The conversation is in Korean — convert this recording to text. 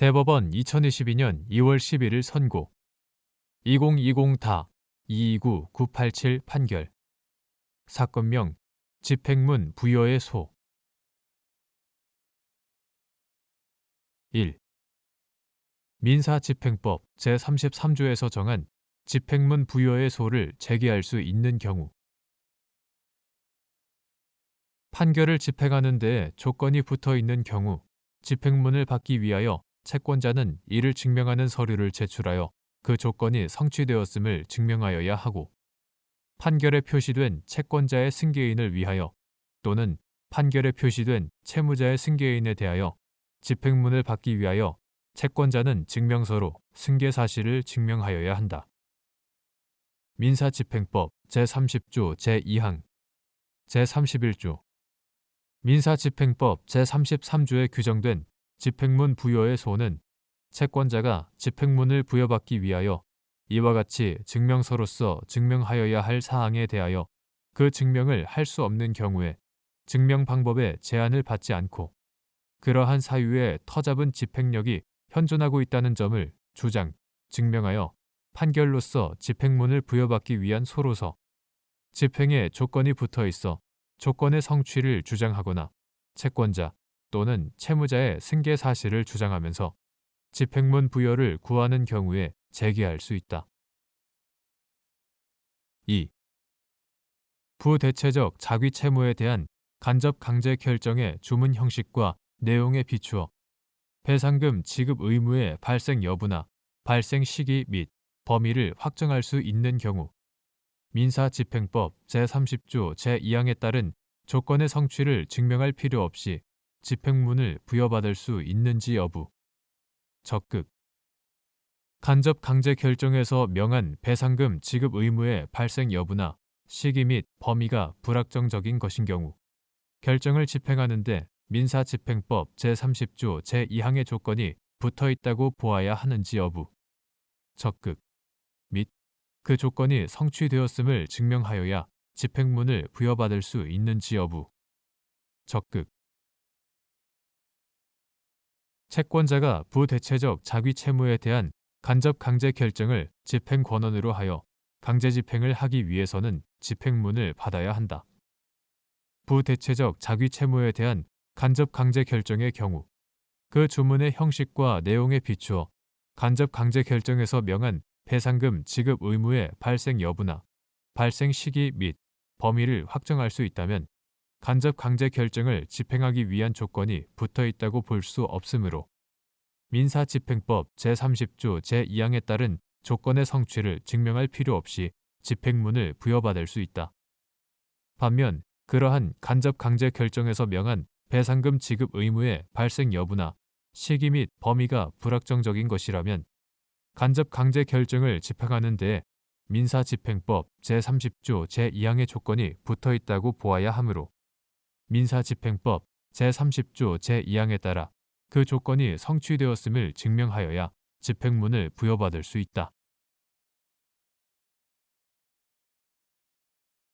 대법원 2022년 2월 11일 선고. 2020다 229-987 판결. 사건명 집행문 부여의 소. 1. 민사집행법 제33조에서 정한 집행문 부여의 소를 제기할 수 있는 경우. 판결을 집행하는 데 조건이 붙어 있는 경우 집행문을 받기 위하여 채권자는 이를 증명하는 서류를 제출하여 그 조건이 성취되었음을 증명하여야 하고 판결에 표시된 채권자의 승계인을 위하여 또는 판결에 표시된 채무자의 승계인에 대하여 집행문을 받기 위하여 채권자는 증명서로 승계 사실을 증명하여야 한다. 민사집행법 제30조 제2항 제31조 민사집행법 제33조에 규정된 집행문 부여의 소는 채권자가 집행문을 부여받기 위하여 이와 같이 증명서로서 증명하여야 할 사항에 대하여 그 증명을 할 수 없는 경우에 증명 방법에 제한을 받지 않고 그러한 사유에 터잡은 집행력이 현존하고 있다는 점을 주장, 증명하여 판결로서 집행문을 부여받기 위한 소로서 집행에 조건이 붙어 있어 조건의 성취를 주장하거나 채권자 또는 채무자의 승계 사실을 주장하면서 집행문 부여를 구하는 경우에 제기할 수 있다. 2. 부대체적 자기 채무에 대한 간접 강제 결정의 주문 형식과 내용에 비추어 배상금 지급 의무의 발생 여부나 발생 시기 및 범위를 확정할 수 있는 경우 민사집행법 제30조 제2항에 따른 조건의 성취를 증명할 필요 없이 집행문을 부여받을 수 있는지 여부. 적극. 간접 강제 결정에서 명한 배상금 지급 의무의 발생 여부나 시기 및 범위가 불확정적인 것인 경우 결정을 집행하는데 민사집행법 제30조 제2항의 조건이 붙어 있다고 보아야 하는지 여부. 적극. 및 그 조건이 성취되었음을 증명하여야 집행문을 부여받을 수 있는지 여부. 적극 채권자가 부대체적 자기 채무에 대한 간접 강제 결정을 집행 권한으로 하여 강제 집행을 하기 위해서는 집행문을 받아야 한다. 부대체적 자기 채무에 대한 간접 강제 결정의 경우 그 주문의 형식과 내용에 비추어 간접 강제 결정에서 명한 배상금 지급 의무의 발생 여부나 발생 시기 및 범위를 확정할 수 있다면 간접 강제 결정을 집행하기 위한 조건이 붙어 있다고 볼 수 없으므로 민사 집행법 제30조 제2항에 따른 조건의 성취를 증명할 필요 없이 집행문을 부여받을 수 있다. 반면 그러한 간접 강제 결정에서 명한 배상금 지급 의무의 발생 여부나 시기 및 범위가 불확정적인 것이라면 간접 강제 결정을 집행하는 데 민사집행법 제30조 제2항의 조건이 붙어 있다고 보아야 하므로 민사집행법 제30조 제2항에 따라 그 조건이 성취되었음을 증명하여야 집행문을 부여받을 수 있다.